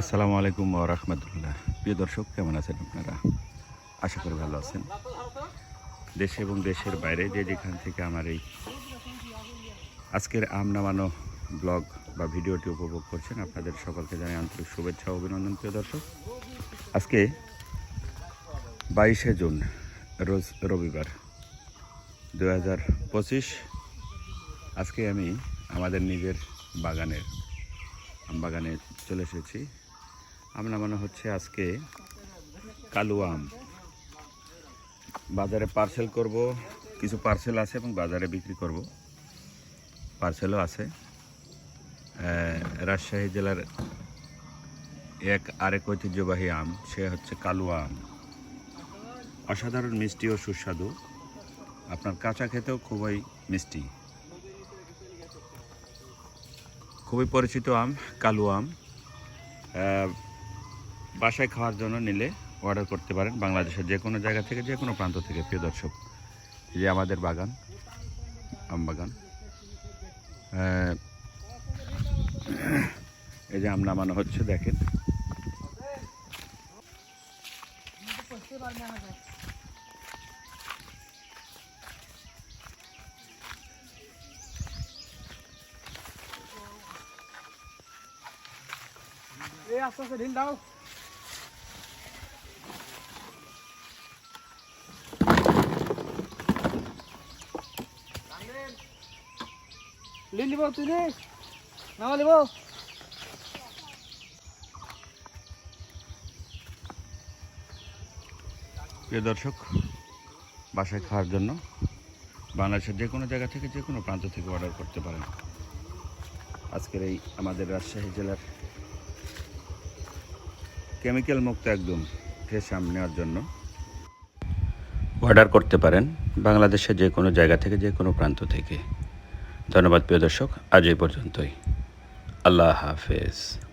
আসসালামু আলাইকুম রহমতুল্লাহ। প্রিয় দর্শক, কেমন আছেন আপনারা? আশা করি ভালো আছেন। দেশে এবং দেশের বাইরে যে যেখান থেকে আমার এই আজকের আম নামানো ব্লগ বা ভিডিওটি উপভোগ করছেন, আপনাদের সকলকে জানাই আন্তরিক শুভেচ্ছা অভিনন্দন, প্রিয় দর্শক। আজকে বাইশে জুন, রোজ রবিবার দু হাজার পঁচিশ। আজকে আমি আমাদের নিজের বাগানের আম বাগানে চলে এসেছি। আম নামানো হচ্ছে আজকে কালু আম। বাজারে পার্সেল করব, কিছু পার্সেল আছে এবং বাজারে বিক্রি করব। পার্সেলও আছে। রাজশাহী জেলার এক আরেক ঐতিহ্যবাহী আম, সে হচ্ছে কালুয়া আম। অসাধারণ মিষ্টি ও সুস্বাদু। আপনার কাঁচা খেতেও খুবই মিষ্টি। খুবই পরিচিত আম, কালু আম। বাসায় খাওয়ার জন্য নিলে অর্ডার করতে পারেন বাংলাদেশের যে কোনো জায়গা থেকে, যে কোনো প্রান্ত থেকে, প্রিয় দর্শক। যে আমাদের বাগান, আম বাগান। এই যে আম নামানো হচ্ছে, দেখেন। এই আস্তে আস্তে, ঢিল দাও। দিব তুই নামা প্রিয় দর্শক, বাসায় খাওয়ার জন্য বাংলাদেশের যে কোনো জায়গা থেকে যে কোনো প্রান্ত থেকে অর্ডার করতে পারেন। আজকের এই আমাদের রাজশাহী জেলার কেমিক্যাল মুক্ত একদম ফ্রেশ আম নেওয়ার জন্য। অর্ডার করতে পারেন বাংলাদেশের যে কোনো জায়গা থেকে, যে কোনো প্রান্ত থেকে। ধন্যবাদ প্রিয় দর্শক, আজ এই পর্যন্তই। আল্লাহ হাফেজ।